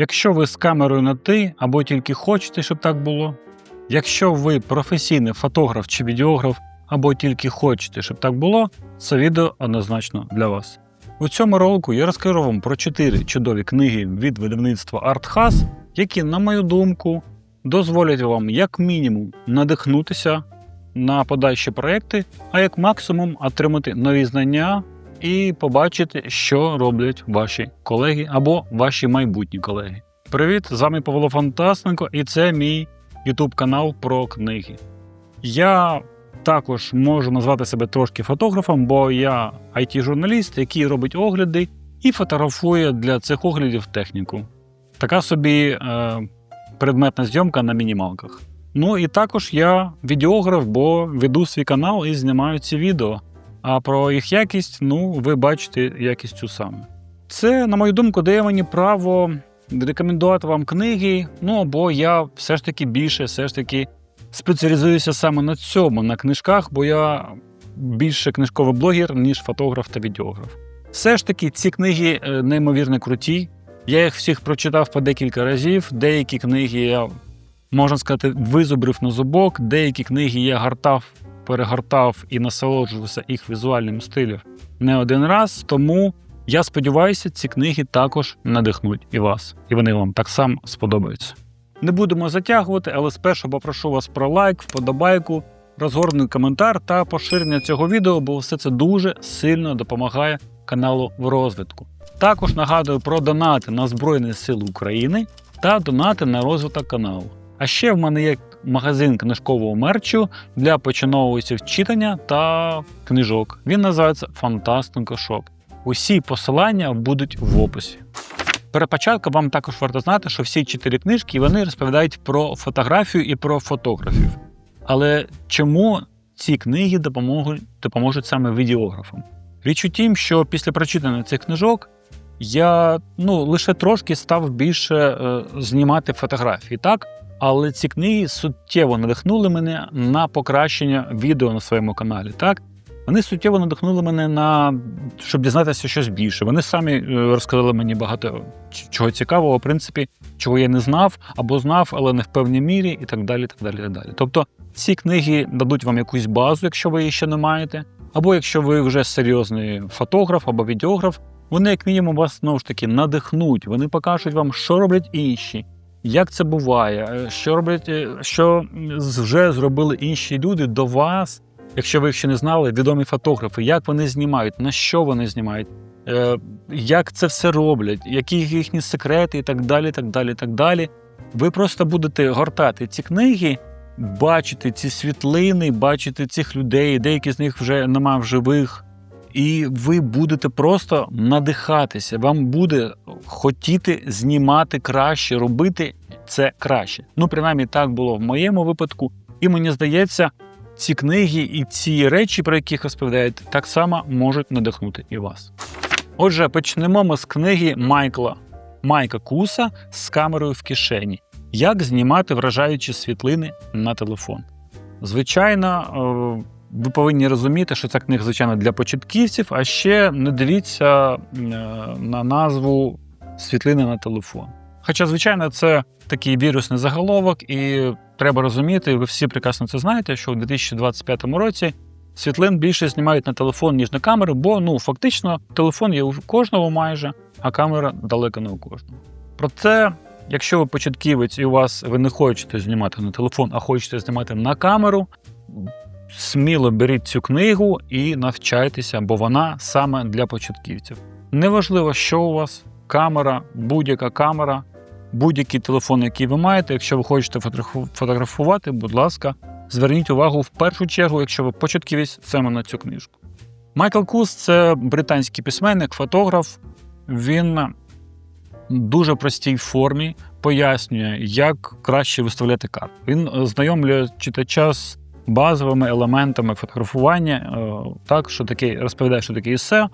Якщо ви з камерою на ти або тільки хочете, щоб так було. Якщо ви професійний фотограф чи відеограф, або тільки хочете, щоб так було, це відео однозначно для вас. У цьому ролику я розкажу вам про 4 чудові книги від видавництва ArtHouse, які, на мою думку, дозволять вам як мінімум надихнутися на подальші проекти, а як максимум отримати нові знання і побачити, що роблять ваші колеги або ваші майбутні колеги. Привіт! З вами Павло Фантастенко, і це мій YouTube канал про книги. Я також можу назвати себе трошки фотографом, бо я IT-журналіст, який робить огляди і фотографує для цих оглядів техніку. Така собі е, предметна зйомка на мінімалках. Ну і також я відеограф, бо веду свій канал і знімаю ці відео. А про їх якість, ну, ви бачите якість цю саме. Це, на мою думку, дає мені право рекомендувати вам книги. Ну або я все ж таки більше, все ж таки спеціалізуюся саме на цьому, на книжках, бо я більше книжковий блогер, ніж фотограф та відеограф. Все ж таки, ці книги е, неймовірно круті. Я їх всіх прочитав по декілька разів. Деякі книги я, можна сказати, визубрив на зубок, деякі книги я гартав, перегортав і насолоджувався їх візуальним стилем не один раз. Тому я сподіваюся, ці книги також надихнуть і вас, і вони вам так само сподобаються. Не будемо затягувати, але спершу попрошу вас про лайк, вподобайку, розгорнений коментар та поширення цього відео, бо все це дуже сильно допомагає каналу в розвитку. Також нагадую про донати на Збройні Сили України та донати на розвиток каналу. А ще в мене є магазин книжкового мерчу для починаючих читання та книжок. Він називається Фантастинко Шоп. Усі посилання будуть в описі. Перед початком вам також варто знати, що всі чотири книжки вони розповідають про фотографію і про фотографів. Але чому ці книги допоможуть, допоможуть саме відеографам? Річ у тім, що після прочитання цих книжок я ну, лише трошки став більше е, знімати фотографії, так? Але ці книги суттєво надихнули мене на покращення відео на своєму каналі. так? Вони суттєво надихнули мене на щоб дізнатися щось більше. Вони самі е, розказали мені багато чого цікавого, в принципі, чого я не знав або знав, але не в певній мірі, і так далі. так далі, так далі. Тобто ці книги дадуть вам якусь базу, якщо ви її ще не маєте, або якщо ви вже серйозний фотограф або відеограф, вони, як мінімум, вас знову ж таки надихнуть. Вони покажуть вам, що роблять інші. Як це буває, е, що роблять, е, що вже зробили інші люди до вас, якщо ви їх ще не знали, відомі фотографи, як вони знімають, на що вони знімають, е, як це все роблять, які їхні секрети і так далі. так далі, так далі. Ви просто будете гортати ці книги, бачити ці світлини, бачити цих людей, деякі з них вже нема в живих. І ви будете просто надихатися. Вам буде хотіти знімати краще, робити це краще. Ну, принаймні, так було в моєму випадку. І мені здається, ці книги і ці речі, про які розповідають, так само можуть надихнути і вас. Отже, почнемо ми з книги Майкла Майка Куса з камерою в кишені. Як знімати вражаючі світлини на телефон. Звичайно, е, ви повинні розуміти, що ця книга, звичайно, для початківців, а ще не дивіться е, на назву світлини на телефон. Хоча, звичайно, це такий вірусний заголовок, і треба розуміти, ви всі прекрасно це знаєте, що у 2025 році світлин більше знімають на телефон, ніж на камеру, бо ну фактично телефон є у кожного майже, а камера далеко не у кожного. Проте, якщо ви початківець і у вас ви не хочете знімати на телефон, а хочете знімати на камеру, сміло беріть цю книгу і навчайтеся, бо вона саме для початківців. Неважливо, що у вас камера, будь-яка камера, будь-який телефон, який ви маєте. Якщо ви хочете фотографу- фотографувати, будь ласка, зверніть увагу в першу чергу, якщо ви початківець, саме на цю книжку. Майкл Кус це британський письменник, фотограф. Він в дуже простій формі пояснює, як краще виставляти кадр. Він е, знайомлює читача з базовими елементами фотографування, е, так, що таке розповідає, що таке есе,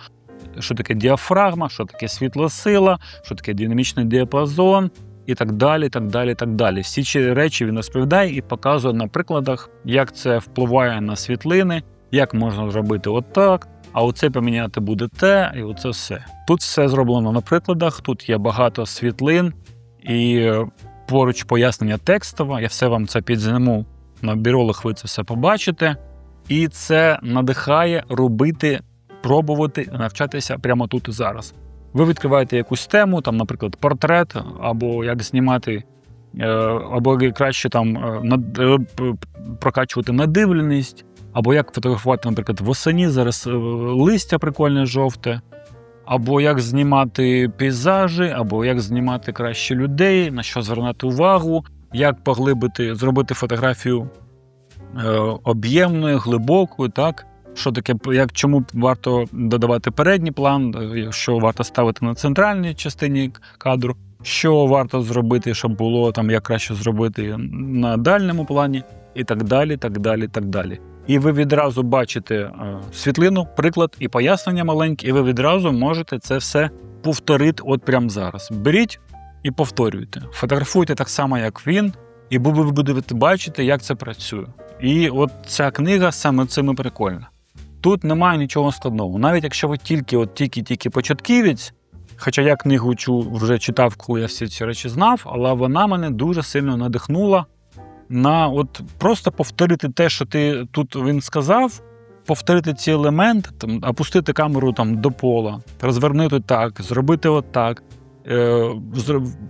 що таке діафрагма, що таке світлосила, що таке динамічний діапазон, і так далі. так далі, так далі. Всі ці речі він розповідає і показує на прикладах, як це впливає на світлини, як можна зробити отак. А оце поміняти буде те, і оце все. Тут все зроблено на прикладах. Тут є багато світлин, і е, поруч пояснення текстове. Я все вам це підзніму на біролах, ви це все побачите. І це надихає робити, пробувати навчатися прямо тут і зараз. Ви відкриваєте якусь тему, там, наприклад, портрет, або як знімати, е, або краще там е, е, прокачувати надивленість, або як фотографувати, наприклад, восені зараз листя прикольне жовте, або як знімати пейзажі, або як знімати краще людей, на що звернути увагу, як поглибити, зробити фотографію е, об'ємною, глибокою, так. Що таке, як чому варто додавати передній план, що варто ставити на центральній частині кадру, що варто зробити, щоб було там як краще зробити на дальньому плані, і так далі, так далі, так далі. І ви відразу бачите е, світлину, приклад і пояснення маленьке, і ви відразу можете це все повторити от прямо зараз. Беріть і повторюйте. Фотографуйте так само, як він, і ви будете бачити, як це працює. І от ця книга саме цим і прикольна. Тут немає нічого складного. Навіть якщо ви тільки от тільки-тільки початківець, хоча я книгу чу, вже читав, коли я всі ці речі знав, але вона мене дуже сильно надихнула на от просто повторити те, що ти тут він сказав, повторити ці елементи, там, опустити камеру там до пола, розвернути так, зробити отак,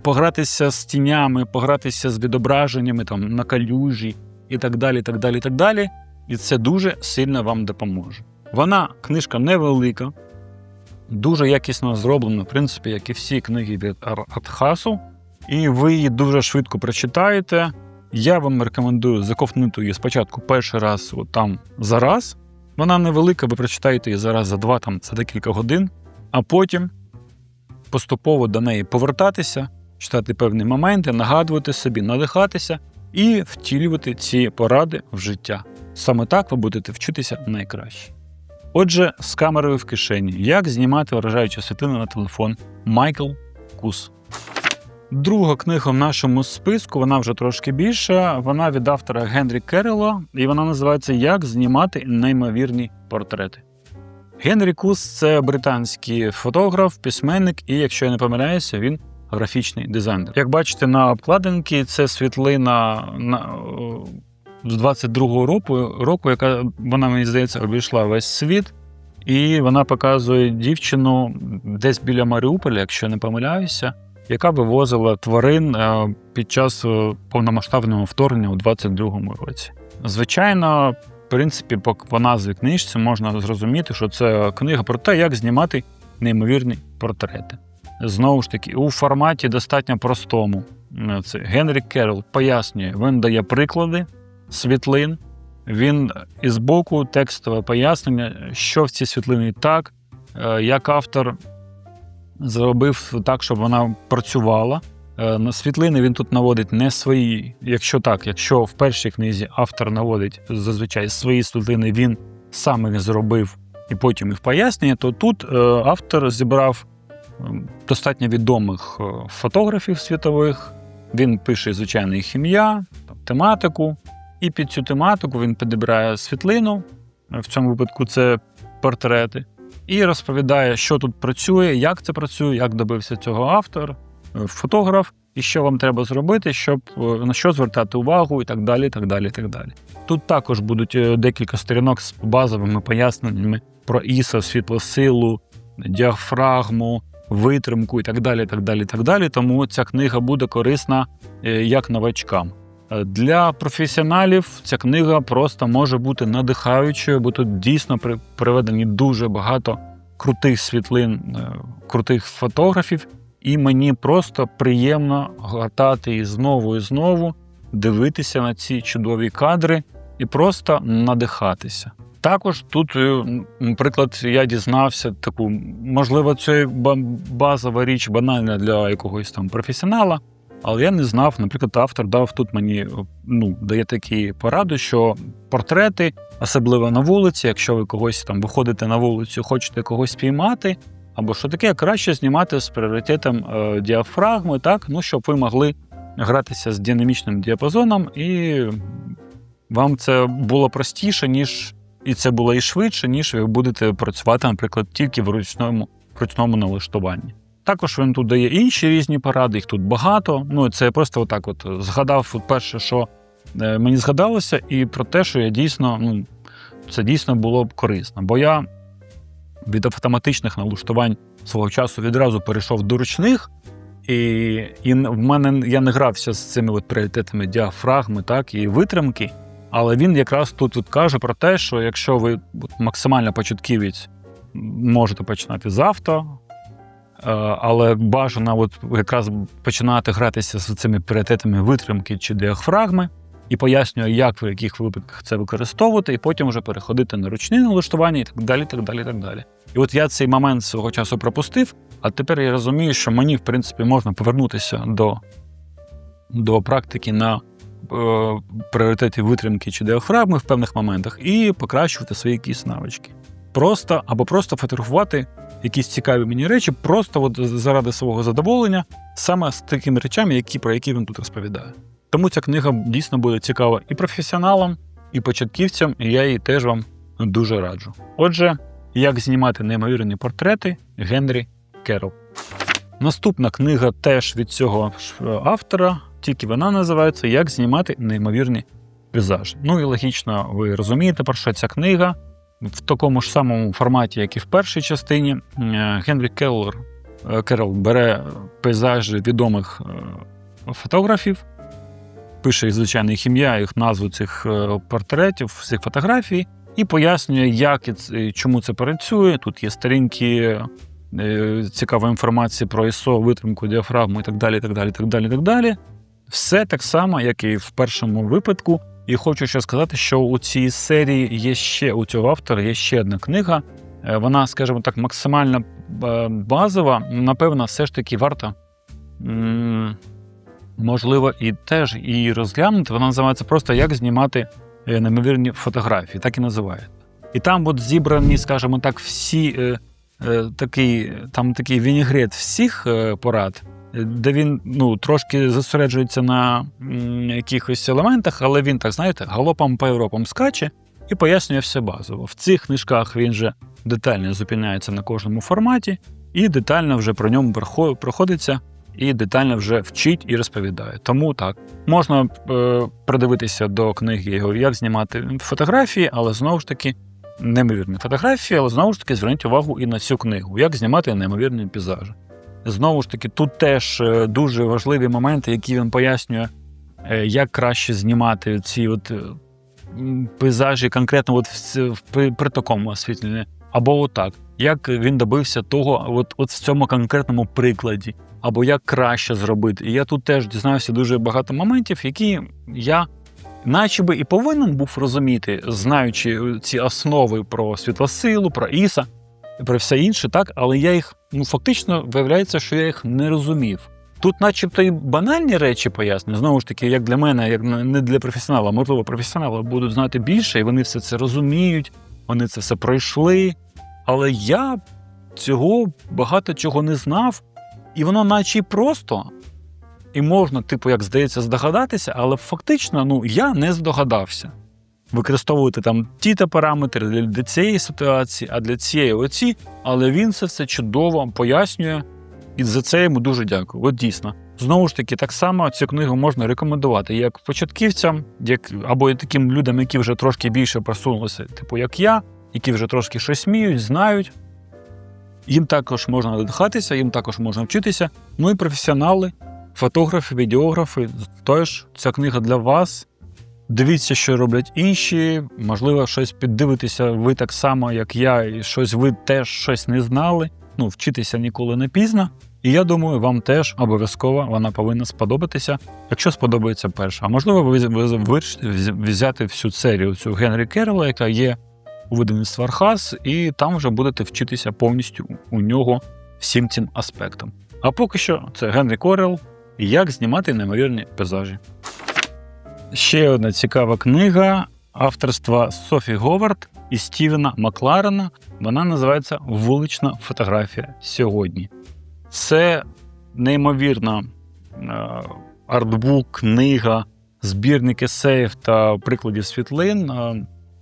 погратися з тінями, погратися з відображеннями там, на калюжі і так далі. так далі, так далі. І це дуже сильно вам допоможе. Вона книжка невелика, дуже якісно зроблена, в принципі, як і всі книги від Артхасу, і ви її дуже швидко прочитаєте. Я вам рекомендую заковтнути її спочатку перший раз от там за раз. Вона невелика, ви прочитаєте її зараз за два, там, за декілька годин, а потім поступово до неї повертатися, читати певні моменти, нагадувати собі, надихатися і втілювати ці поради в життя. Саме так ви будете вчитися найкраще. Отже, з камерою в кишені, як знімати вражаючу світлину на телефон Майкл Кус. Друга книга в нашому списку, вона вже трошки більша. Вона від автора Генрі Керрела, і вона називається Як знімати неймовірні портрети. Генрі Кус це британський фотограф, письменник, і, якщо я не помиляюся, він графічний дизайнер. Як бачите, на обкладинці це світлина на, з 22-го року, року, яка вона, мені здається, обійшла весь світ. І вона показує дівчину десь біля Маріуполя, якщо не помиляюся, яка вивозила тварин е, під час е, повномасштабного вторгнення у 22-му році. Звичайно, в принципі, по, по назві книжці можна зрозуміти, що це книга про те, як знімати неймовірні портрети. Знову ж таки, у форматі достатньо простому. Е, Це Генрі Керрол пояснює, він дає приклади світлин. Він із боку текстове пояснення, що в цій світлині так, е, як автор зробив так, щоб вона працювала. Е, світлини він тут наводить не свої. Якщо так, якщо в першій книзі автор наводить зазвичай свої світлини, він сам їх зробив і потім їх пояснює, то тут е, автор зібрав достатньо відомих е, фотографів світових. Він пише, звичайно, їх ім'я, тематику, і під цю тематику він підбирає світлину. В цьому випадку це портрети і розповідає, що тут працює, як це працює, як добився цього автор, е, фотограф, і що вам треба зробити, щоб е, на що звертати увагу, і так далі. так далі, так далі. Тут також будуть е, декілька сторінок з базовими поясненнями про ISO, світлосилу, діафрагму, витримку і так далі. так далі, так далі. Тому ця книга буде корисна е, як новачкам. Для професіоналів ця книга просто може бути надихаючою, бо тут дійсно при- приведені дуже багато крутих світлин, крутих фотографів, і мені просто приємно гортати і знову і знову дивитися на ці чудові кадри і просто надихатися. Також тут, е, наприклад, я дізнався таку, можливо, це базова річ банальна для якогось там професіонала. Але я не знав, наприклад, автор дав тут мені ну, дає такі поради, що портрети, особливо на вулиці, якщо ви когось там виходите на вулицю, хочете когось спіймати, або що таке, краще знімати з пріоритетом е, діафрагми, так, ну, щоб ви могли гратися з динамічним діапазоном, і вам це було простіше, ніж і це було і швидше, ніж ви будете працювати, наприклад, тільки в ручному, ручному налаштуванні. Також він тут дає інші різні поради, їх тут багато. Ну, це я просто отак от згадав от перше, що е, мені згадалося, і про те, що я дійсно, ну, це дійсно було б корисно. Бо я від автоматичних налаштувань свого часу відразу перейшов до ручних, і, і в мене я не грався з цими от пріоритетами діафрагми, так, і витримки. Але він якраз тут, от каже про те, що якщо ви максимально початківець, можете починати з авто, е, але бажано от якраз починати гратися з цими пріоритетами витримки чи діафрагми, і пояснює, як в яких випадках це використовувати, і потім вже переходити на ручні налаштування і так далі. так далі, так далі. І от я цей момент свого часу пропустив, а тепер я розумію, що мені, в принципі, можна повернутися до, до практики на е, пріоритеті витримки чи діафрагми в певних моментах і покращувати свої якісь навички. Просто або просто фотографувати якісь цікаві мені речі, просто от заради свого задоволення, саме з такими речами, які, про які він тут розповідає. Тому ця книга дійсно буде цікава і професіоналам, і початківцям, і я її теж вам дуже раджу. Отже, як знімати неймовірні портрети Генрі Керол. Наступна книга теж від цього автора, тільки вона називається Як знімати неймовірні пейзажі. Ну і логічно, ви розумієте, про що ця книга. В такому ж самому форматі, як і в першій частині, е, Генрі Келлер, е, Керол бере пейзажі відомих е, фотографів, пише звичайно їх ім'я, їх назву цих е, портретів, цих фотографій, і пояснює, як і чому це працює. Тут є сторінки, е, цікава інформація про ISO, витримку, діафрагму і так далі. так далі, так далі, так далі. Все так само, як і в першому випадку. І хочу ще сказати, що у цій серії є ще у цього автора є ще одна книга. Е, Вона, скажімо так, максимально е, базова. Напевно, все ж таки варто можливо і теж її розглянути. Вона називається просто Як знімати неймовірні фотографії, так і називається. І там от зібрані, скажімо так, всі е, е, такий, там такий вінігрет всіх е, порад, е, де він ну, трошки зосереджується на м, якихось елементах, але він, так знаєте, галопом по Європам скаче і пояснює все базово. В цих книжках він же детально зупиняється на кожному форматі і детально вже про ньому проходиться і детально вже вчить і розповідає. Тому так можна е, придивитися до книги як знімати фотографії, але знову ж таки неймовірні фотографії, але знову ж таки зверніть увагу і на цю книгу, як знімати неймовірні пейзажі. Знову ж таки, тут теж е, дуже важливі моменти, які він пояснює, е, як краще знімати ці от е, пейзажі, конкретно от в, при такому освітленні. Або отак, як він добився того, от, от в цьому конкретному прикладі, або як краще зробити. І я тут теж дізнався дуже багато моментів, які я наче би і повинен був розуміти, знаючи ці основи про світлосилу, про Іса, про все інше, так, але я їх ну фактично виявляється, що я їх не розумів. Тут, начебто, і банальні речі пояснюю. Знову ж таки, як для мене, як не для професіонала, можливо, професіонали будуть знати більше, і вони все це розуміють, вони це все пройшли. Але я цього багато чого не знав, і воно наче й просто. І можна, типу, як здається, здогадатися, але фактично ну, я не здогадався. Використовувати там ті та параметри для, цієї ситуації, а для цієї оці, але він це все чудово пояснює, і за це йому дуже дякую. От дійсно. Знову ж таки, так само цю книгу можна рекомендувати як початківцям, як або таким людям, які вже трошки більше просунулися, типу як я, які вже трошки щось вміють, знають. Їм також можна надихатися, їм також можна вчитися. Ну і професіонали, фотографи, відеографи. Тож ця книга для вас. Дивіться, що роблять інші. Можливо, щось піддивитеся ви так само, як я, і щось ви теж щось не знали. Ну, вчитися ніколи не пізно. І я думаю, вам теж обов'язково вона повинна сподобатися, якщо сподобається перша. А можливо, ви, взяти всю серію цю Генрі Керрела, яка є у видавництві Архаз, і там вже будете вчитися повністю у нього всім цим аспектам. А поки що це Генрі Корел Як знімати неймовірні пейзажі. Ще одна цікава книга авторства Софі Говард і Стівена Макларена. Вона називається Вулична фотографія сьогодні. Це неймовірна е, артбук, книга, збірник есеїв та прикладів світлин.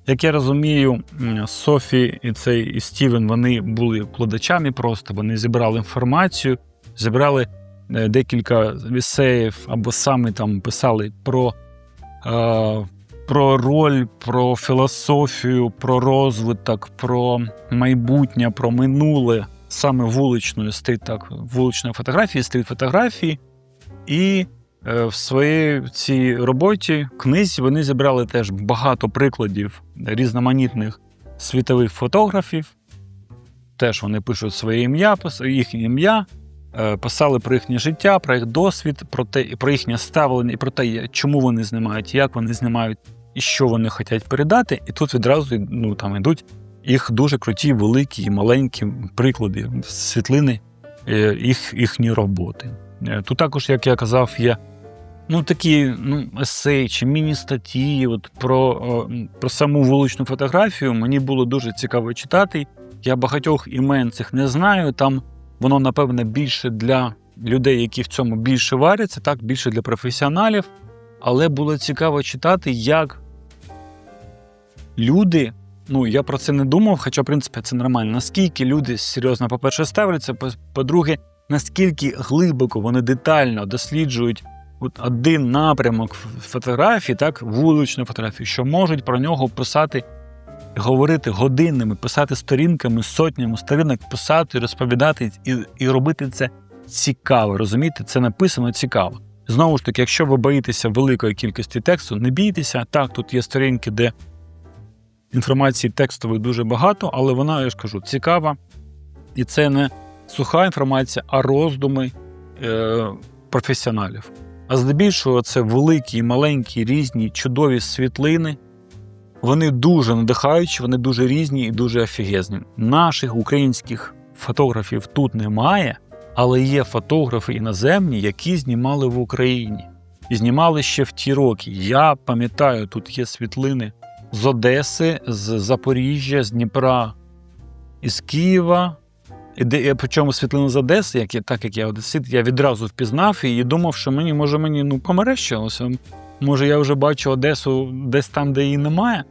Як я розумію, Софі і цей і Стівен вони були вкладачами просто, вони зібрали інформацію зібрали е, декілька вісеїв або саме там писали про, е, про роль, про філософію, про розвиток, про майбутнє, про минуле саме вуличної стріт, так, вуличної фотографії, стріт-фотографії. І е, в своїй цій роботі книзі вони зібрали теж багато прикладів різноманітних світових фотографів. Теж вони пишуть своє ім'я, їхнє ім'я, е, писали про їхнє життя, про їх досвід, про те, про їхнє ставлення і про те, чому вони знімають, як вони знімають і що вони хочуть передати. І тут відразу ну, там йдуть їх дуже круті, великі і маленькі приклади, світлини е, їх, їхньої роботи. Е, Тут також, як я казав, є ну, такі ну, есеї чи міні-статті от, про, про саму вуличну фотографію. Мені було дуже цікаво читати. Я багатьох імен цих не знаю. Там воно, напевне, більше для людей, які в цьому більше варяться, так, більше для професіоналів. Але було цікаво читати, як люди. Ну, я про це не думав, хоча, в принципі, це нормально. Наскільки люди серйозно, по-перше, ставляться, по-друге, наскільки глибоко вони детально досліджують от один напрямок фотографії, так, вуличної фотографії, що можуть про нього писати, говорити годинами, писати сторінками, сотнями сторінок, писати, розповідати і, і робити це цікаво. Розумієте, це написано цікаво. Знову ж таки, якщо ви боїтеся великої кількості тексту, не бійтеся. Так, тут є сторінки, де інформації текстової дуже багато, але вона, я ж кажу, цікава. І це не суха інформація, а роздуми е, професіоналів. А здебільшого це великі, маленькі, різні, чудові світлини. Вони дуже надихаючі, вони дуже різні і дуже офігезні. Наших українських фотографів тут немає, але є фотографи іноземні, які знімали в Україні. І знімали ще в ті роки. Я пам'ятаю, тут є світлини з Одеси, з Запоріжжя, з Дніпра, із Києва. Де, причому світлину з Одеси, як я, так як я одесит, я відразу впізнав і думав, що мені, може, мені ну, померещилося. Може, я вже бачу Одесу десь там, де її немає.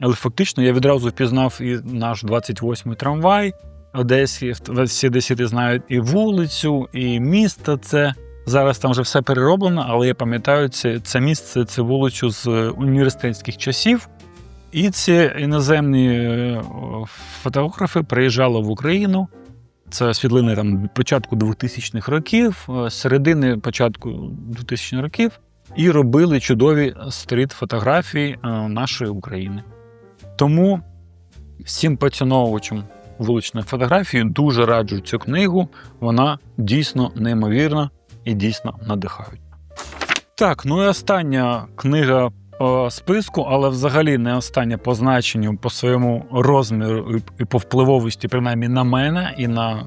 Але фактично я відразу впізнав і наш 28-й трамвай Одесі. Всі одесити знають і вулицю, і місто. Це зараз там вже все перероблено, але я пам'ятаю це, це місце, це вулицю з університетських часів. І ці іноземні е, фотографи приїжджали в Україну. Це світлини там початку 2000-х років, е, середини початку 2000-х років, і робили чудові стріт-фотографії е, нашої України. Тому всім поціновувачам вуличної фотографії дуже раджу цю книгу. Вона дійсно неймовірна і дійсно надихають. Так, ну і остання книга списку, але взагалі не остання по значенню, по своєму розміру і- по впливовості, принаймні на мене і на е,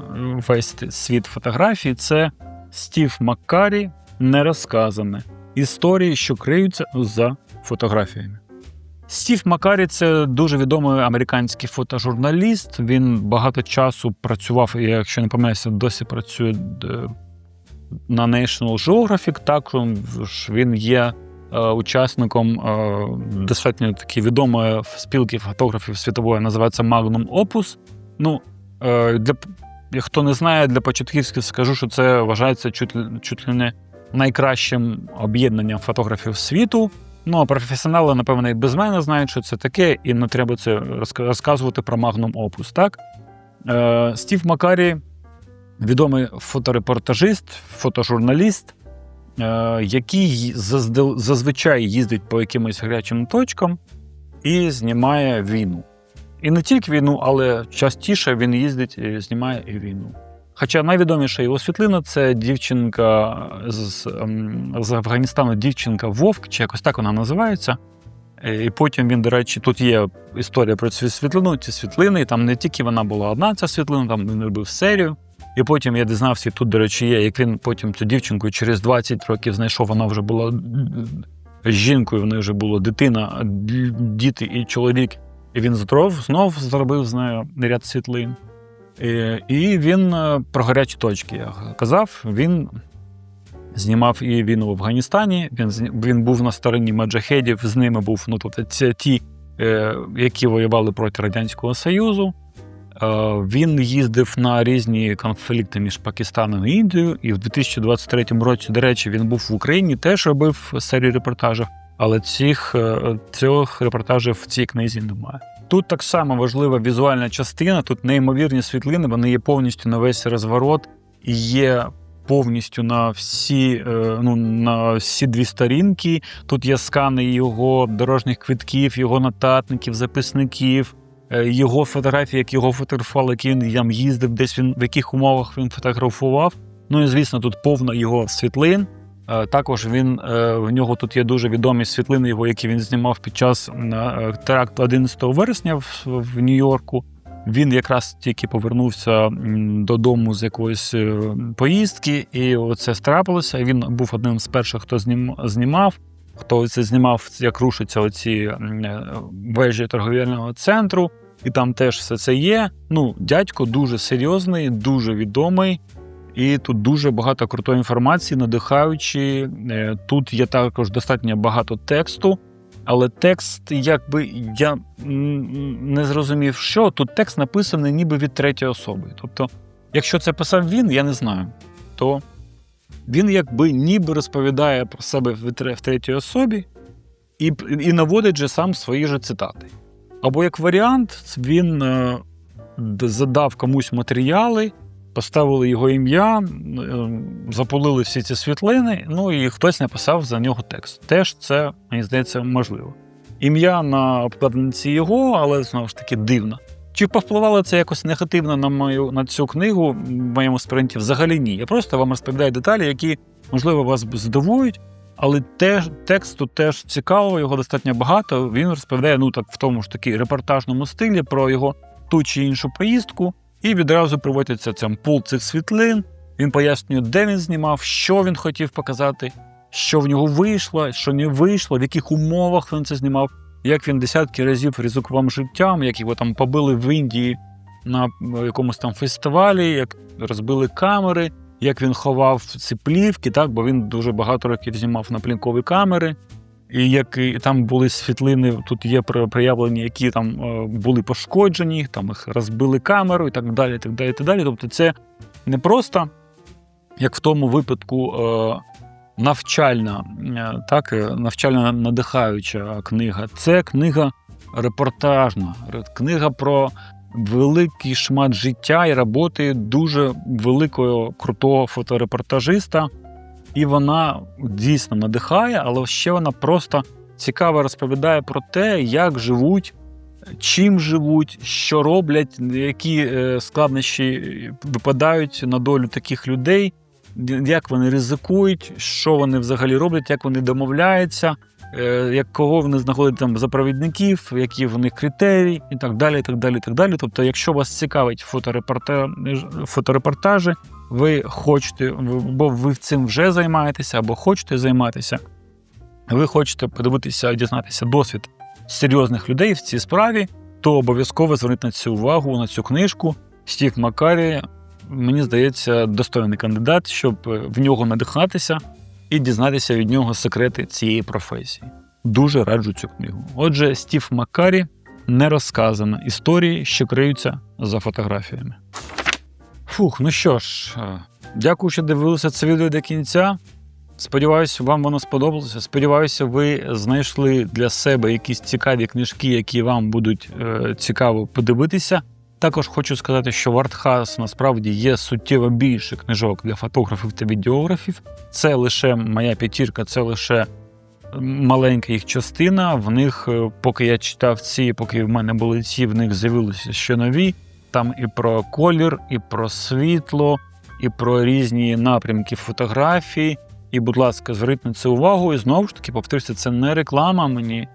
весь світ фотографії. Це Стів Маккарі нерозказане. Історії, що криються за фотографіями. Стів Маккарі – це дуже відомий американський фотожурналіст. Він багато часу працював, і якщо не помиляюся, досі працює е, на National Geographic. Також він є е, учасником е, достатньо таки відомої спілки фотографів світової, називається Magnum Opus. Ну, е, для, хто не знає, для початківських скажу, що це вважається чуть, чуть ли не найкращим об'єднанням фотографів світу. Ну, а професіонали, напевно, і без мене знають, що це таке, і не треба це розка- розказувати про Magnum Opus, так? Е, Стів Макарі відомий фоторепортажист, фотожурналіст, е, який заздел- зазвичай їздить по якимось гарячим точкам і знімає війну. І не тільки війну, але частіше він їздить і знімає і війну. Хоча найвідоміша його світлина це дівчинка з, ем, з Афганістану, дівчинка Вовк, чи якось так вона називається. Е, І потім він, до речі, тут є історія про цю світлину, ці світлини. І там не тільки вона була одна, ця світлина, там він робив серію. І потім я дізнався, тут, до речі, є, як він потім цю дівчинку через 20 років знайшов, вона вже була жінкою, в неї вже була дитина, діти і чоловік. І він знов, знов зробив з нею ряд світлин. І, він е, про гарячі точки я казав. Він знімав і війну в Афганістані. Він, він був на стороні маджахедів, з ними був ну, тобто, ті, е, які воювали проти Радянського Союзу. Він їздив на різні конфлікти між Пакистаном і Індією, і в 2023 році, до речі, він був в Україні, теж робив серію репортажів, але цих, е, цих репортажів в цій книзі немає. Тут так само важлива візуальна частина, тут неймовірні світлини, вони є повністю на весь розворот і є повністю на всі, е, ну, на всі дві сторінки. Тут є скани його дорожніх квитків, його нотатників, записників, е, його фотографії, як його фотографували, які він там їздив, десь він в яких умовах він фотографував. Ну і звісно, тут повно його світлин. Е, Також він е, в нього тут є дуже відомі світлини, його, які він знімав під час е, теракту 11 вересня в, в Нью-Йорку. Він якраз тільки повернувся додому з якоїсь е, поїздки, і оце страпилося. Він був одним з перших, хто знім, знімав. Хто це знімав, як рушаться оці е, вежі торговельного центру, і там теж все це є. Ну, дядько дуже серйозний, дуже відомий. І тут дуже багато крутої інформації, надихаючи. Е, Тут є також достатньо багато тексту, але текст, якби я не зрозумів, що тут текст написаний ніби від третьої особи. Тобто, якщо це писав він, я не знаю, то він якби ніби розповідає про себе в третій особі і, і наводить же сам свої же цитати. Або як варіант, він е, задав комусь матеріали, поставили його ім'я, е, запалили всі ці світлини, ну і хтось написав за нього текст. Теж це, мені здається, можливо. Ім'я на обкладинці його, але знову ж таки дивно. Чи повпливало це якось негативно на мою на цю книгу в моєму спринті? Взагалі ні. Я просто вам розповідаю деталі, які, можливо, вас здивують, але теж тексту теж цікаво, його достатньо багато. Він розповідає ну так в тому ж таки репортажному стилі про його ту чи іншу поїздку, і відразу приводиться цим пул цих світлин. Він пояснює, де він знімав, що він хотів показати, що в нього вийшло, що не вийшло, в яких умовах він це знімав, як він десятки разів ризикував життям, як його там побили в Індії на якомусь там фестивалі, як розбили камери, як він ховав ці плівки, так, бо він дуже багато років знімав на плінкові камери. І як і там були світлини, тут є проявлені, які там е, були пошкоджені, там їх розбили камеру і так далі. так далі, так далі. Тобто це не просто, як в тому випадку, е, навчальна, е, так, е, навчально надихаюча книга. Це книга репортажна, книга про великий шмат життя і роботи дуже великого крутого фоторепортажиста. І вона дійсно надихає, але ще вона просто цікаво розповідає про те, як живуть, чим живуть, що роблять, які е, складнощі випадають на долю таких людей, як вони ризикують, що вони взагалі роблять, як вони домовляються, е, як кого вони знаходять там за провідників, які в них критерії, і так далі. і так далі, і так далі. Тобто, якщо вас цікавить фоторепорта... фоторепортажі, ви хочете, бо ви цим вже займаєтеся, або хочете займатися, ви хочете подивитися і дізнатися досвід серйозних людей в цій справі, то обов'язково зверніть на цю увагу, на цю книжку. Стів Макарі, мені здається, достойний кандидат, щоб в нього надихатися і дізнатися від нього секрети цієї професії. Дуже раджу цю книгу. Отже, Стів Макарі не розказано історії, що криються за фотографіями. Фух, ну що ж, е, дякую, що дивилися це відео до кінця. Сподіваюся, вам воно сподобалося. Сподіваюся, ви знайшли для себе якісь цікаві книжки, які вам будуть е, цікаво подивитися. Також хочу сказати, що в Артхаус насправді є суттєво більше книжок для фотографів та відеографів. Це лише моя п'ятірка, це лише маленька їх частина. В них, е, поки я читав ці, поки в мене були ці, в них з'явилися ще нові. Там і про колір, і про світло, і про різні напрямки фотографій. І, будь ласка, зверніть на це увагу. І знову ж таки, повторюся, це не реклама. Мені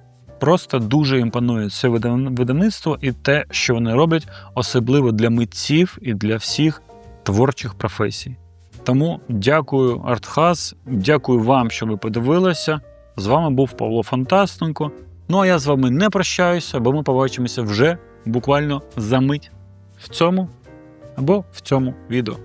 просто дуже імпонує це видав- видавництво і те, що вони роблять, особливо для митців і для всіх творчих професій. Тому дякую, Артхаз, дякую вам, що ви подивилися. З вами був Павло Фантастенко. Ну а я з вами не прощаюся, бо ми побачимося вже буквально за мить в цьому або в цьому відео.